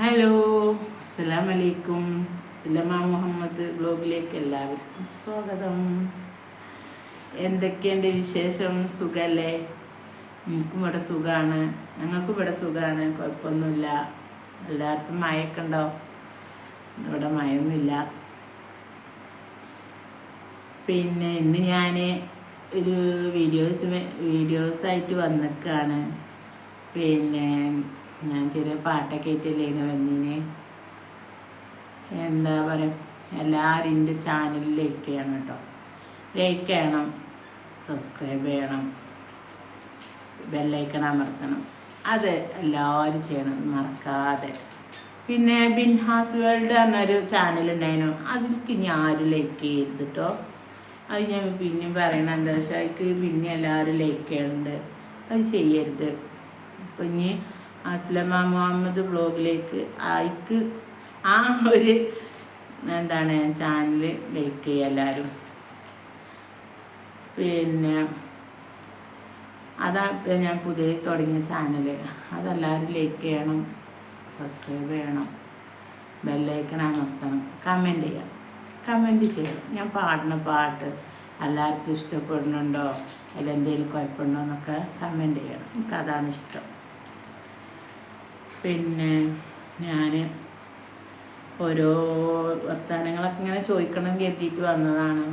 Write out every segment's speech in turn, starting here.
Hello അസ്സലാം വലൈക്കും സുലമ മുഹമ്മദ് ബ്ലോഗിലേക്ക് എല്ലാവർക്കും സ്വാഗതം. എന്തൊക്കെയുണ്ട് വിശേഷം? സുഖല്ലേ? എനിക്കും ഇവിടെ സുഖമാണ് ഞങ്ങൾക്കും ഇവിടെ സുഖമാണ് കുഴപ്പമൊന്നുമില്ല. എല്ലായിടത്തും മഴയൊക്കെ ഉണ്ടാവും ഇവിടെ മഴയൊന്നുമില്ല. പിന്നെ ഇന്ന് ഞാൻ ഒരു വീഡിയോസ് വീഡിയോസായിട്ട് വന്നിക്കാണ് പിന്നെ ഞാൻ ചെറിയ പാട്ടൊക്കെ ആയിട്ടല്ലേനു വന്നിന്? എന്താ പറയുക എല്ലാവരും എന്റെ ചാനലിൽ ലൈക്ക് ചെയ്യണം കേട്ടോ. ലൈക്ക് ചെയ്യണം സബ്സ്ക്രൈബ് ചെയ്യണം ബെല്ലൈക്കൺ അമർത്തണം. അത് എല്ലാവരും ചെയ്യണം മറക്കാതെ. പിന്നെ ബിൻഹാസ് വേൾഡ് എന്നൊരു ചാനൽ ഉണ്ടായിരുന്നു. അതിലേക്ക് ഇനി ആരും ലൈക്ക് ചെയ്യരുത് കേട്ടോ അത് ഞാൻ പിന്നെയും പറയണത് എന്താ വെച്ചാൽ അതിക്ക് പിന്നെ എല്ലാവരും ലൈക്ക് ചെയ്യുന്നുണ്ട് അത് ചെയ്യരുത്. അപ്പം ഇനി അസ്ലമ മുഹമ്മദ് ബ്ലോഗിലേക്ക് ആയിക്ക് ആ ഒരു എന്താണ് ചാനൽ ലൈക്ക് ചെയ്യുക എല്ലാവരും പിന്നെ അതാ ഞാൻ പുതിയ തുടങ്ങിയ ചാനൽ അതെല്ലാവരും ലൈക്ക് ചെയ്യണം സബ്സ്ക്രൈബ് ചെയ്യണം ബെല്ലൈക്കൺ അമർത്തണം കമന്റ് ചെയ്യണം കമന്റ് ചെയ്യണം ഞാൻ പാടുന്ന പാട്ട് എല്ലാവർക്കും ഇഷ്ടപ്പെടുന്നുണ്ടോ? അല്ലെങ്കിൽ എന്തെങ്കിലും കുഴപ്പമുണ്ടോ എന്നൊക്കെ കമന്റ് ചെയ്യണം. എനിക്കതാണ് ഇഷ്ടം. പിന്നെ ഞാൻ ഓരോ വർത്തമാനങ്ങളൊക്കെ ഇങ്ങനെ ചോദിക്കണം കരുതിയിട്ട് വന്നതാണ്.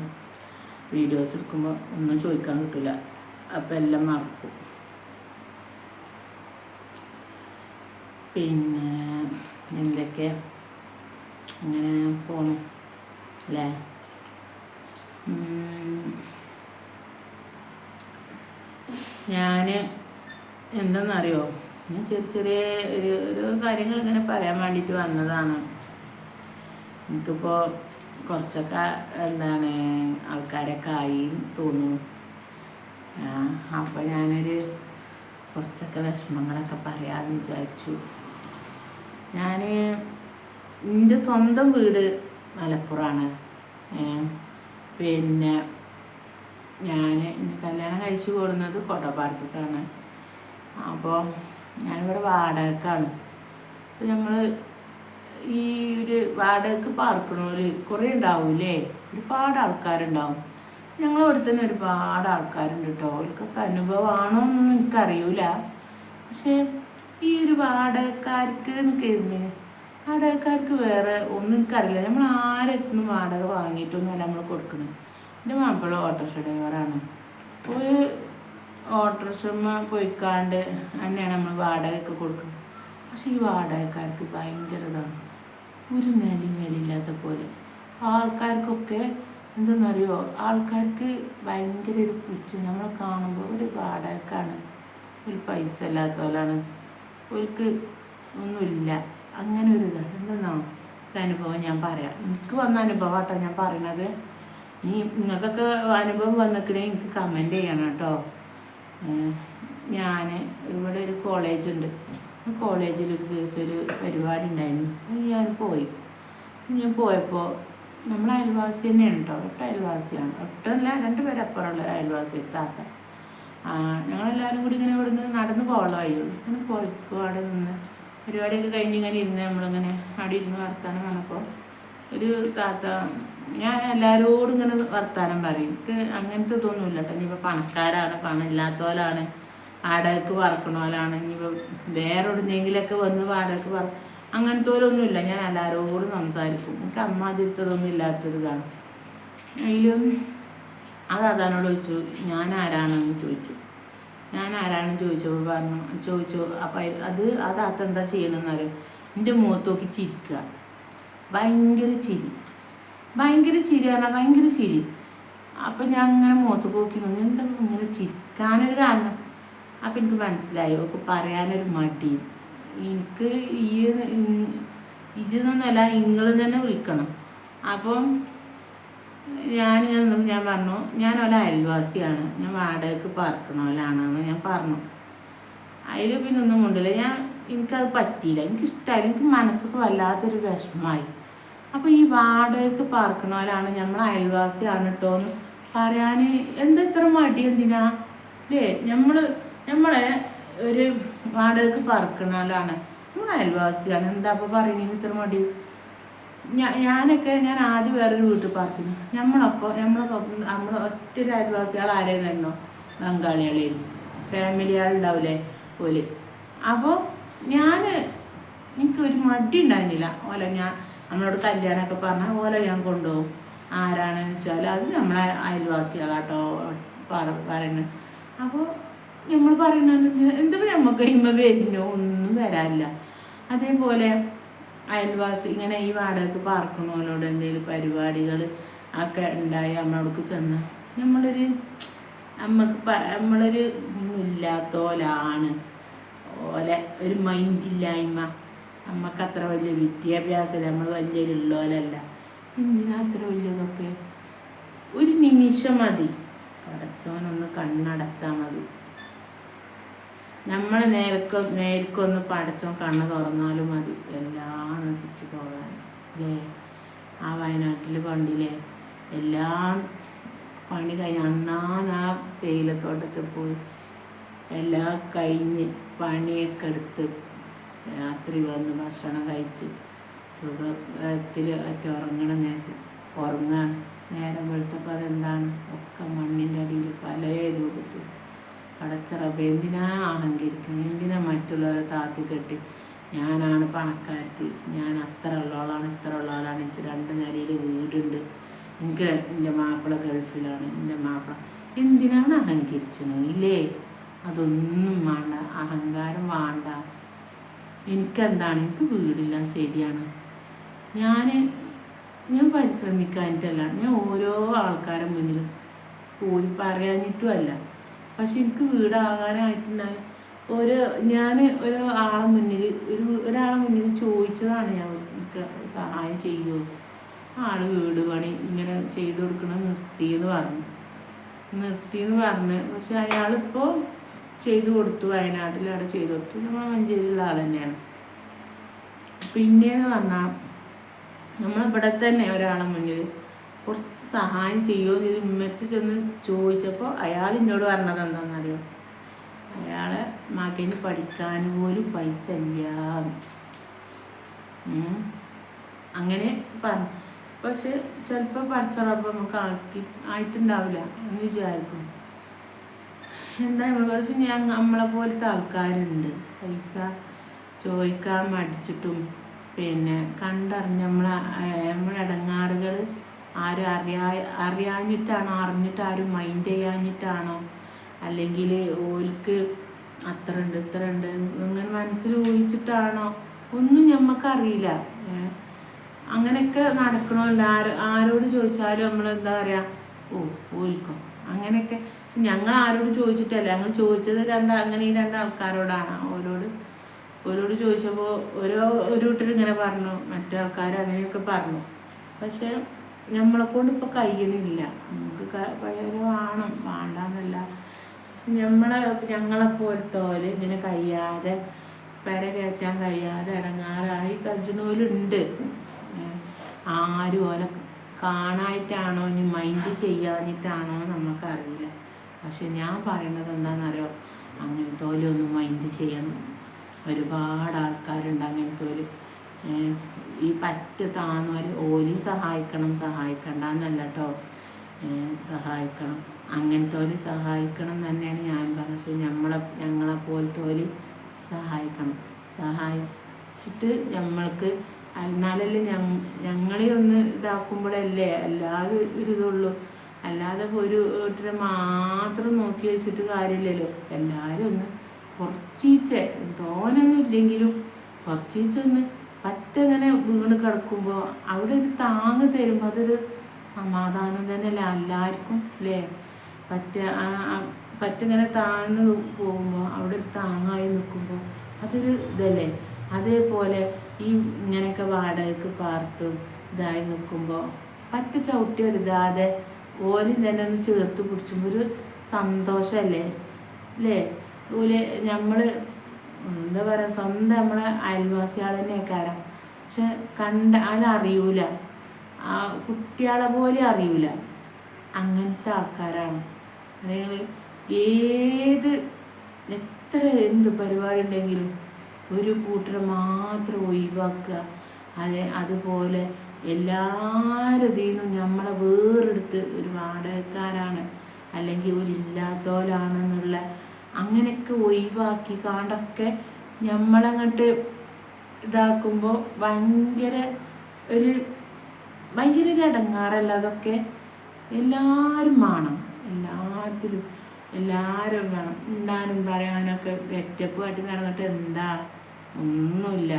വീഡിയോസ് എടുക്കുമ്പോൾ ഒന്നും ചോദിക്കാൻ കിട്ടില്ല അപ്പം എല്ലാം മറക്കും. പിന്നെ എന്തൊക്കെ? അങ്ങനെ പോണു. അല്ലേ? ഞാൻ എന്തെന്നറിയോ? ഞാൻ ചെറിയ ചെറിയ ഒരു ഒരു കാര്യങ്ങൾ ഇങ്ങനെ പറയാൻ വേണ്ടിയിട്ട് വന്നതാണ്. എനിക്കിപ്പോൾ കുറച്ചൊക്കെ എന്താണ് ആൾക്കാരൊക്കെ ആയി തോന്നുന്നു. അപ്പോൾ ഞാനൊരു കുറച്ചൊക്കെ വിഷമങ്ങളൊക്കെ പറയാമെന്ന് വിചാരിച്ചു. ഞാൻ എന്റെ സ്വന്തം വീട് മലപ്പുറമാണ്. പിന്നെ ഞാൻ കല്യാണം കഴിച്ചു കൂടുന്നത് കൊടപാടത്തേക്കാണ്. അപ്പോൾ ഞാനിവിടെ വാടകക്കാണ്. അപ്പോൾ ഞങ്ങൾ ഈ ഒരു വാടകക്ക് പാർക്കണോര് കുറേ ഉണ്ടാവൂലേ? ഒരുപാട് ആൾക്കാരുണ്ടാവും. ഞങ്ങളിവിടെ തന്നെ ഒരുപാട് ആൾക്കാരുണ്ട് കേട്ടോ അവർക്കൊക്കെ അനുഭവമാണോ എന്നൊന്നും എനിക്കറിയൂല. പക്ഷേ ഈ ഒരു വാടകക്കാർക്ക് കരുതി വാടകക്കാർക്ക് വേറെ ഒന്നും എനിക്കറിയില്ല. നമ്മൾ ആരെത്തും വാടക വാങ്ങിയിട്ടൊന്നുമല്ല നമ്മൾ കൊടുക്കുന്നത് എന്റെ മാപ്പിള ഓട്ടോറിക്ഷ ഡ്രൈവറാണ്. ഒരു ഓട്ടോറിക്ഷമ്മ പോയിക്കാണ്ട് തന്നെയാണ് നമ്മൾ വാടകയൊക്കെ കൊടുക്കുന്നത്. പക്ഷേ ഈ വാടകക്കാർക്ക് ഭയങ്കര ഇതാണ്. ഒരു നിലയും മേലില്ലാത്ത പോലെ. ആൾക്കാർക്കൊക്കെ എന്തെന്നറിയോ? ആൾക്കാർക്ക് ഭയങ്കര ഒരു പുച്ഛം. നമ്മളെ കാണുമ്പോൾ ഒരു വാടകക്കാണ്. ഒരു പൈസ ഇല്ലാത്ത പോലാണ്. ഒരിക്ക് ഒന്നുമില്ല. അങ്ങനെ ഒരു ഇതാണ്. എന്തെന്നോ? ഒരു അനുഭവം ഞാൻ പറയാം. എനിക്ക് വന്ന അനുഭവം കേട്ടോ ഞാൻ പറയണത്. നീ നിങ്ങൾക്കൊക്കെ അനുഭവം വന്നിട്ടുണ്ടെങ്കിൽ എനിക്ക് കമന്റ് ചെയ്യണം കേട്ടോ ഞാൻ ഇവിടെ ഒരു കോളേജുണ്ട് ആ കോളേജിൽ ഒരു ദിവസം ഒരു പരിപാടി ഉണ്ടായിരുന്നു. ഞാൻ പോയി. ഞാൻ പോയപ്പോൾ നമ്മൾ അയൽവാസി തന്നെയാണ് കേട്ടോ ഒട്ടും അയൽവാസിയാണ്. ഒട്ടല്ല രണ്ട് പേരപ്പുറമുള്ള ഒരു അയൽവാസി താത്ത. ഞങ്ങളെല്ലാവരും കൂടി ഇങ്ങനെ ഇവിടുന്ന് നടന്ന് പോകാനുള്ള വഴിയുള്ളൂ. അങ്ങനെ പോയപ്പോൾ അവിടെ നിന്ന് പരിപാടിയൊക്കെ കഴിഞ്ഞ് ഇങ്ങനെ ഇരുന്ന് നമ്മളിങ്ങനെ അവിടെ ഇരുന്ന് വർത്താനം വന്നപ്പോൾ ഒരു താത്ത ഞാൻ എല്ലാവരോടും ഇങ്ങനെ വർത്താനം പറയും. എനിക്ക് അങ്ങനത്തെ ഇതൊന്നുമില്ല കേട്ടോ ഇനിയിപ്പോൾ പണക്കാരാണ് പണം ഇല്ലാത്തവരാണ് വാടകയ്ക്ക് പറക്കണോലാണ്. ഇനിയിപ്പോൾ വേറെ എവിടെന്നെങ്കിലൊക്കെ വന്ന് വാടകയ്ക്ക് പറ. അങ്ങനത്തെ പോലൊന്നുമില്ല ഞാൻ എല്ലാവരോടും സംസാരിക്കും. എനിക്ക് അമ്മ അതിരുത്തതൊന്നും ഇല്ലാത്തൊരിതാണ് അതിലും ആ അതാനോട് ചോദിച്ചു ഞാൻ ആരാണെന്ന് ചോദിച്ചു? ഞാൻ ആരാണെന്ന് ചോദിച്ചപ്പോൾ പറഞ്ഞു ചോദിച്ചു അപ്പം അത് ആ താത്ത എന്താ അറിയാം? എന്റെ മുഖത്ത് നോക്കി ചിരിക്കുക ഭയങ്കര ചിരി. ഭയങ്കര ചിരി പറഞ്ഞാൽ ഭയങ്കര ചിരി. അപ്പം ഞാൻ അങ്ങനെ മുഖത്ത് നോക്കി നിന്ന് എന്താ ഇങ്ങനെ ചിരിക്കാനൊരു കാരണം? അപ്പം എനിക്ക് മനസ്സിലായി. ഒക്കെ പറയാനൊരു മടി. എനിക്ക് ഈ ഇജെന്നല്ല നിങ്ങൾ തന്നെ വിളിക്കണം. അപ്പം ഞാനിങ്ങനെ ഞാൻ പറഞ്ഞു ഞാൻ ഒരു അയൽവാസിയാണ്. ഞാൻ വാടകയ്ക്ക് പറക്കണോലാണെന്ന് ഞാൻ പറഞ്ഞു. അതിൽ പിന്നെ ഒന്നും മുണ്ടില്ല. ഞാൻ എനിക്കത് പറ്റിയില്ല. എനിക്കിഷ്ടമായി എനിക്ക് മനസ്സൊക്കെ വല്ലാത്തൊരു വിഷമമായി. അപ്പോൾ ഈ വാടകയ്ക്ക് പാർക്കണോലാണ് നമ്മൾ അയൽവാസിയാണ് കേട്ടോ എന്ന് പറയാൻ എന്താ ഇത്ര മടി എന്തിനാ? അല്ലേ നമ്മൾ നമ്മളെ ഒരു വാടകയ്ക്ക് പറക്കണാലാണ് നമ്മൾ അയൽവാസിയാണ്. എന്താ അപ്പോൾ പറയണേന്ന് ഇത്ര മടി? ഞാനൊക്കെ ഞാൻ ആദ്യം വേറൊരു വീട്ടിൽ പാർക്കുന്നു നമ്മളപ്പോൾ നമ്മളെ സ്വപ്നം നമ്മളെ ഒറ്റ അയൽവാസികൾ ആരെയെന്നോ ബംഗാളികളായിരുന്നു ഫാമിലിയാളുണ്ടാവില്ലേ പോലെ അപ്പോൾ ഞാൻ എനിക്കൊരു മടി ഉണ്ടായിരുന്നില്ല. ഓല ഞാൻ നമ്മളോട് കല്യാണമൊക്കെ പറഞ്ഞാൽ ഓല ഞാൻ കൊണ്ടുപോകും. ആരാണെന്ന് വെച്ചാൽ അത് നമ്മളെ അയൽവാസികളാട്ടോ പറ പറയുന്നത് അപ്പോൾ നമ്മൾ പറയുന്നത് എന്താ നമുക്ക് ഇമ്മ വരുന്നു? ഒന്നും വരാനില്ല. അതേപോലെ അയൽവാസി ഇങ്ങനെ ഈ വാടകയ്ക്ക് പാർക്കണോലോട് എന്തെങ്കിലും പരിപാടികൾ ഒക്കെ ഉണ്ടായി നമ്മളോടക്ക് ചെന്ന് നമ്മളൊരു നമ്മൾക്ക് പ നമ്മളൊരു ഇല്ലാത്തോലാണ്. ഓലെ ഒരു മൈൻഡില്ലായ്മ നമ്മൾക്ക് അത്ര വലിയ വിദ്യാഭ്യാസം നമ്മൾ വലിയ ഉള്ളോലല്ല എന്തിനാ അത്ര വലിയതൊക്കെ? ഒരു നിമിഷം മതി. പടച്ചോനൊന്ന് കണ്ണടച്ചാൽ മതി. നമ്മൾ നേരക്കൊ നേരിക്കൊന്ന് പടച്ചോൻ കണ്ണ് തുറന്നാലും മതി. എല്ലാം നശിച്ചു പോകാൻ. അല്ലേ ആ വയനാട്ടിൽ പണ്ടില്ലേ എല്ലാം പണി കഴിഞ്ഞ് അന്നാന്ന് ആ തേയിലത്തോട്ടത്തിൽ പോയി. എല്ലാം കഴിഞ്ഞ് പണിയൊക്കെ എടുത്ത് രാത്രി വന്ന് ഭക്ഷണം കഴിച്ച് സുഖത്തിൽ ഒറ്റ ഉറങ്ങണ നേരത്തിൽ ഉറങ്ങാൻ നേരം വെളുത്തപ്പോൾ അതെന്താണ്? ഒക്കെ മണ്ണിന്റെ അടിയിൽ പല രൂപത്തിൽ പടച്ചറബ് എന്തിനാ അഹങ്കരിക്കണം? എന്തിനാ മറ്റുള്ളവരെ താത്തി കെട്ടി? ഞാനാണ് പണക്കാരത്തി. ഞാൻ അത്ര ഉള്ള ആളാണ് ഇത്ര ഉള്ള ആളാണ് എനിക്ക് രണ്ട് നിലയിൽ വീടുണ്ട്. എനിക്ക് എന്റെ മാപ്പിള ഗൾഫിലാണ് എന്റെ മാപ്പിള. എന്തിനാണ് അഹങ്കരിച്ചത് ഇല്ലേ? അതൊന്നും വേണ്ട. അഹങ്കാരം വേണ്ട. എനിക്കെന്താണ്? എനിക്ക് വീടില്ല ശരിയാണ്. ഞാൻ ഞാൻ പരിശ്രമിക്കാനിട്ടല്ല ഞാൻ ഓരോ ആൾക്കാരുടെ മുന്നിൽ പോയി പറയാനിട്ടുമല്ല പക്ഷെ എനിക്ക് വീടാകാനായിട്ടുണ്ടായി. ഒരു ഞാൻ ഒരു ആളെ മുന്നിൽ ഒരു ഒരാളെ മുന്നിൽ ചോദിച്ചതാണ് ഞാൻ എനിക്ക് സഹായം ചെയ്യുമോ ആൾ വീട് പണി ഇങ്ങനെ ചെയ്തു കൊടുക്കണം നിർത്തിയെന്ന് പറഞ്ഞു. നിർത്തിയെന്ന് പറഞ്ഞ്. പക്ഷെ അയാളിപ്പോൾ ചെയ്തു കൊടുത്തു വയനാട്ടിൽ അവിടെ ചെയ്തു കൊടുത്തു. നമ്മൾ മഞ്ചേരിയിലുള്ള ആൾ തന്നെയാണ്. പിന്നെയെന്ന് പറഞ്ഞാൽ നമ്മളിവിടെ തന്നെ ഒരാളെ മുന്നിൽ കുറച്ച് സഹായം ചെയ്യുമോ എന്ന് ഉമ്മരത്ത് ചെന്ന് ചോദിച്ചപ്പോൾ അയാൾ എന്നോട് പറഞ്ഞത് എന്താണെന്നറിയോ? അയാളെ മകന് പഠിക്കാൻ പോലും പൈസ ഇല്ല അങ്ങനെ പറഞ്ഞു. പക്ഷെ ചിലപ്പോൾ പഠിച്ചറപ്പോൾ നമുക്ക് ആക്കി ആയിട്ടുണ്ടാവില്ല എന്ന് വിചാരിക്കും എന്താ പക്ഷെ ഞാൻ നമ്മളെ പോലത്തെ ആൾക്കാരുണ്ട്. പൈസ ചോദിക്കാൻ മടിച്ചിട്ടും പിന്നെ കണ്ടറിഞ്ഞ് നമ്മളെ നമ്മളെ ഇടങ്ങാറുകൾ ആരും അറിയാ അറിയാഞ്ഞിട്ടാണോ അറിഞ്ഞിട്ട് ആരും മൈൻഡ് ചെയ്യാഞ്ഞിട്ടാണോ? അല്ലെങ്കിൽ ഓൽക്ക് അത്ര ഉണ്ട് ഇത്ര ഉണ്ട് ഇങ്ങനെ മനസ്സിൽ ഊഹിച്ചിട്ടാണോ? ഒന്നും ഞമ്മക്കറിയില്ല. അങ്ങനെയൊക്കെ നടക്കണമല്ലോ ആര് ആരോട് ചോദിച്ചാലും നമ്മൾ എന്താ പറയുക ഓ ഓൽക്കോ? അങ്ങനെയൊക്കെ ഞങ്ങൾ ആരോട് ചോദിച്ചിട്ടല്ല. ഞങ്ങൾ ചോദിച്ചത് രണ്ട് അങ്ങനെ ഈ രണ്ട് ആൾക്കാരോടാണ്. ഓരോട് ഓരോട് ചോദിച്ചപ്പോൾ ഓരോ ഒരു കൂട്ടർ ഇങ്ങനെ പറഞ്ഞു. മറ്റേ ആൾക്കാർ അങ്ങനെയൊക്കെ പറഞ്ഞു. പക്ഷേ നമ്മളെ കൊണ്ട് ഇപ്പോൾ കഴിയണില്ല. നമുക്ക് പഴയ വേണം. വേണ്ടെന്നല്ല. നമ്മളെ ഞങ്ങളെ പോലത്തെ പോലെ ഇങ്ങനെ കഴിയാതെ പെര കയറ്റാൻ കഴിയാതെ ഇറങ്ങാറായി കഴിച്ചണോലുണ്ട് ആരും ഓലെ കാണായിട്ടാണോ ഇനി മൈൻഡ് ചെയ്യാനിട്ടാണോ നമുക്കറിയില്ല പക്ഷെ ഞാൻ പറയുന്നത് എന്താണെന്നറിയോ? അങ്ങനത്തെ ഒന്ന് മൈൻഡ് ചെയ്യണം. ഒരുപാട് ആൾക്കാരുണ്ട് അങ്ങനത്തെ ഒരു ഈ പറ്റ താന്നവർ ഓലി സഹായിക്കണം സഹായിക്കണ്ട എന്നല്ല കേട്ടോ സഹായിക്കണം. അങ്ങനത്തെ ഒരു സഹായിക്കണം തന്നെയാണ് ഞാൻ പറഞ്ഞത്. നമ്മളെ ഞങ്ങളെ പോലത്തെ ഒരു സഹായിക്കണം. സഹായിച്ചിട്ട് നമ്മൾക്ക് എന്നാലല്ലേ ഞങ്ങളെ ഒന്ന് ഇതാക്കുമ്പോഴല്ലേ എല്ലാവരും ഒരു ഇതുള്ളൂ. അല്ലാതെ ഒരു വീട്ടിനെ മാത്രം നോക്കി വെച്ചിട്ട് കാര്യമില്ലല്ലോ. എല്ലാവരും ഒന്ന് കുറച്ചീച്ച തോനൊന്നും ഇല്ലെങ്കിലും കുറച്ചീച്ചൊന്ന് പറ്റങ്ങനെ വീണ് കിടക്കുമ്പോൾ അവിടെ ഒരു താങ്ങ് തരുമ്പോൾ അതൊരു സമാധാനം തന്നെയല്ല? എല്ലാവർക്കും അല്ലേ പറ്റ പറ്റിങ്ങനെ താഴ്ന്നു പോകുമ്പോൾ അവിടെ ഒരു താങ്ങായി നിൽക്കുമ്പോൾ അതൊരു ഇതല്ലേ? അതേപോലെ ഈ ഇങ്ങനെയൊക്കെ വാടകയ്ക്ക് പാർത്തും ഇതായി നിൽക്കുമ്പോൾ പറ്റ ചവിട്ടി ഒരുതാതെ ഓലും തന്നെ ഒന്ന് ചേർത്ത് പിടിച്ചുമ്പോൾ ഒരു സന്തോഷമല്ലേ അല്ലേ ഓൽ നമ്മൾ എന്താ പറയുക സ്വന്തം നമ്മളെ അയൽവാസികൾ തന്നെയൊക്കെ പക്ഷെ കണ്ട അതിനറിയൂല ആ കുട്ടികളെ പോലെ അറിയൂല. അങ്ങനത്തെ ആൾക്കാരാണ്. അല്ലെങ്കിൽ ഏത് എത്ര എന്ത് പരിപാടി ഉണ്ടെങ്കിലും ഒരു കൂട്ടർ മാത്രം ഒഴിവാക്കുക. അതെ അതുപോലെ എല്ലാവരുടെയും നമ്മളെ വേറെടുത്ത് ഒരു വാടകക്കാരാണ് അല്ലെങ്കിൽ ഒരു ഇല്ലാത്തോലാണെന്നുള്ള അങ്ങനെയൊക്കെ ഒഴിവാക്കി കാണ്ടൊക്കെ നമ്മളങ്ങോട്ട് ഇതാക്കുമ്പോൾ ഭയങ്കര ഒരു ഭയങ്കര ഒരു ഇടങ്ങാറല്ല അതൊക്കെ. എല്ലാവരും വേണം എല്ലാത്തിലും എല്ലാവരും വേണം. ഉണ്ടാനും പറയാനൊക്കെ ഗെറ്റപ്പ് കാട്ടി നടന്നിട്ട് എന്താ? ഒന്നുമില്ല.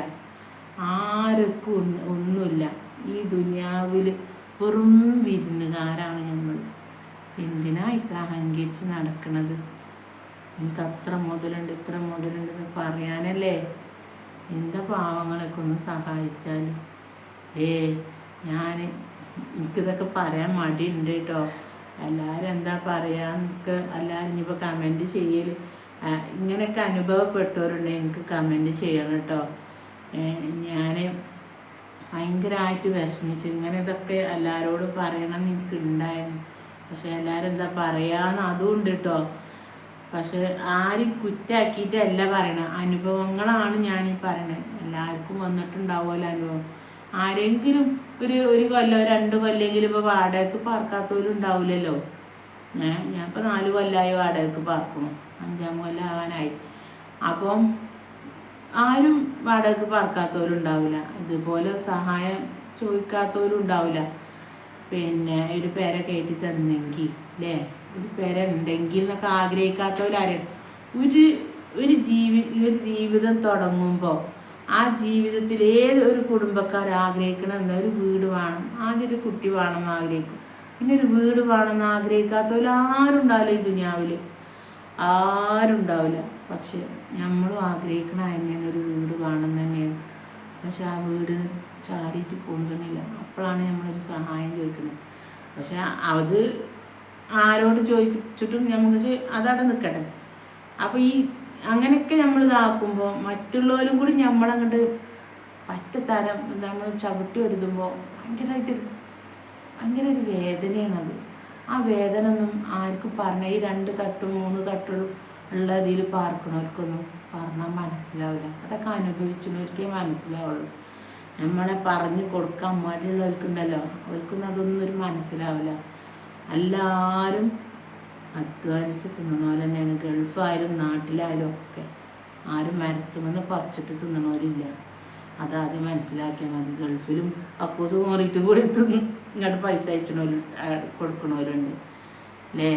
ആർക്കും ഒന്നുമില്ല. ഈ ദുനിയാവിൽ വെറും വിരുന്നുകാരാണ് നമ്മൾ എന്തിനാ ഇത്ര അഹങ്കരിച്ച് നടക്കുന്നത് എനിക്ക് അത്ര മുതലുണ്ട് ഇത്ര മുതലുണ്ട് എന്ന് പറയാനല്ലേ? എന്റെ പാവങ്ങളൊക്കെ ഒന്ന് സഹായിച്ചാൽ ഏ ഞാൻ എനിക്കിതൊക്കെ പറയാൻ മടിയുണ്ട് കേട്ടോ. എല്ലാവരും എന്താ പറയുക എനിക്ക് എല്ലാവരും ഇനിയിപ്പോൾ കമന്റ് ചെയ്യൽ ഇങ്ങനെയൊക്കെ അനുഭവപ്പെട്ടവരുണ്ടെങ്കിൽ എനിക്ക് കമന്റ് ചെയ്യണം കേട്ടോ. ഞാൻ ഭയങ്കരമായിട്ട് വിഷമിച്ചു ഇങ്ങനെ ഇതൊക്കെ എല്ലാവരോടും പറയണം എന്ന് എനിക്ക് ഉണ്ടായിരുന്നു പക്ഷെ എല്ലാവരും എന്താ പറയാന്ന് അതും ഉണ്ട് കേട്ടോ പക്ഷെ ആരും കുറ്റാക്കിയിട്ടല്ല പറയണത്. അനുഭവങ്ങളാണ് ഞാൻ ഈ പറയണത്. എല്ലാവർക്കും വന്നിട്ടുണ്ടാവുമല്ലോ അനുഭവം. ആരെങ്കിലും ഒരു ഒരു കൊല്ലം രണ്ട് കൊല്ലെങ്കിലും ഇപ്പോൾ വാടകയ്ക്ക് പാർക്കാത്തവരും ഉണ്ടാവില്ലല്ലോ. ഞാൻ ഞാൻ ഇപ്പോൾ നാല് കൊല്ലമായി വാടകയ്ക്ക് പാർക്കണം അഞ്ചാം കൊല്ലം ആവാനായി അപ്പം ആരും വാടകയ്ക്ക് പാർക്കാത്തവരും ഉണ്ടാവില്ല ഇതുപോലെ സഹായം ചോദിക്കാത്തവരും ഉണ്ടാവില്ല പിന്നെ ഒരു പേര കയറ്റി തന്നെങ്കിൽ അല്ലേ ഒരു പേര ഉണ്ടെങ്കിൽ എന്നൊക്കെ ആഗ്രഹിക്കാത്തവരാരും? ഒരു ഒരു ജീവി ഒരു ജീവിതം തുടങ്ങുമ്പോൾ ആ ജീവിതത്തിൽ ഏത് ഒരു കുടുംബക്കാർ ആഗ്രഹിക്കണം ഒരു വീട് വേണം. ആദ്യം ഒരു കുട്ടി വേണം എന്ന് ആഗ്രഹിക്കും. പിന്നെ ഒരു വീട് വേണം എന്ന് ആഗ്രഹിക്കാത്തവർ ഉണ്ടാവില്ല ഈ ദുനിയാവിൽ ആരും ഉണ്ടാവില്ല പക്ഷെ നമ്മളും ആഗ്രഹിക്കണ തന്നെയാണ് ഒരു വീട് വേണം തന്നെയാണ്. പക്ഷെ ആ വീട് ചാടിയിട്ട് പോകുന്നില്ല അപ്പോഴാണ് നമ്മളൊരു സഹായം ചോദിക്കുന്നത് പക്ഷെ അത് ആരോട് ചോദിച്ചിട്ടും നമുക്ക് അതവിടെ നിൽക്കട്ടെ അപ്പോൾ ഈ അങ്ങനെയൊക്കെ നമ്മൾ ഇതാക്കുമ്പോൾ മറ്റുള്ളവരും കൂടി നമ്മളങ്ങോട്ട് പറ്റത്തരം നമ്മൾ ചവിട്ടി വരുത്തുമ്പോൾ ഭയങ്കരമായിട്ട് ഭയങ്കര ഒരു വേദനയാണത്. ആ വേദന ഒന്നും ആർക്കും പറഞ്ഞ ഈ രണ്ട് തട്ടും മൂന്ന് തട്ടും ഉള്ള ഇതിൽ പാർക്കണവർക്കൊന്നും പറഞ്ഞാൽ മനസ്സിലാവില്ല. അതൊക്കെ അനുഭവിച്ചവർക്കേ മനസ്സിലാവുള്ളൂ. നമ്മളെ പറഞ്ഞു കൊടുക്കാൻ മടിയുള്ളവർക്കുണ്ടല്ലോ. അവർക്കൊന്നും അതൊന്നും ഒരു മനസ്സിലാവില്ല. എല്ലാവരും അധ്വാനിച്ച് തിന്നണ പോലെ തന്നെയാണ്. ഗൾഫായാലും നാട്ടിലായാലും ഒക്കെ ആരും മരത്തുമെന്ന് പറിച്ചിട്ട് തിന്നണവരില്ല. അതാദ്യം മനസ്സിലാക്കിയാൽ മതി. ഗൾഫിലും കക്കൂസ് മാറിയിട്ട് കൂടി തിന്ന് ഇങ്ങോട്ട് പൈസ അയച്ചണവര് കൊടുക്കണവരുണ്ട് അല്ലേ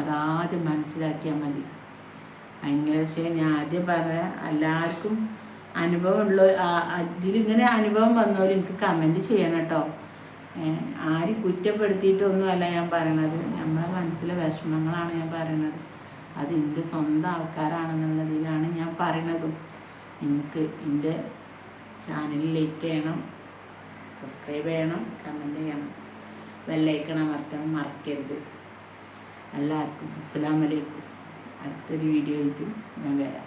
അതാദ്യം മനസ്സിലാക്കിയാൽ മതി. ഭയങ്കര ഞാൻ ആദ്യം പറയാം എല്ലാവർക്കും അനുഭവമുള്ള ഇതിലിങ്ങനെ അനുഭവം വന്നവർ എനിക്ക് കമന്റ് ചെയ്യണം കേട്ടോ ആരും കുറ്റപ്പെടുത്തിയിട്ടൊന്നുമല്ല ഞാൻ പറയണത്. നമ്മളെ മനസ്സിലെ വിഷമങ്ങളാണ് ഞാൻ പറയണത്. അത് എന്റെ സ്വന്തം ആൾക്കാരാണെന്നുള്ളതിലാണ് ഞാൻ പറയണതും. എനിക്ക് എന്റെ ചാനൽ ലൈക്ക് ചെയ്യണം സബ്സ്ക്രൈബ് ചെയ്യണം. കമന്റ് ചെയ്യണം ബെല്ലൈക്കൺ അമർത്തണം മറക്കരുത്. എല്ലാവർക്കും അസ്സാം വലൈക്കും അടുത്തൊരു വീഡിയോ ആയിട്ട് ഞാൻ വരാം.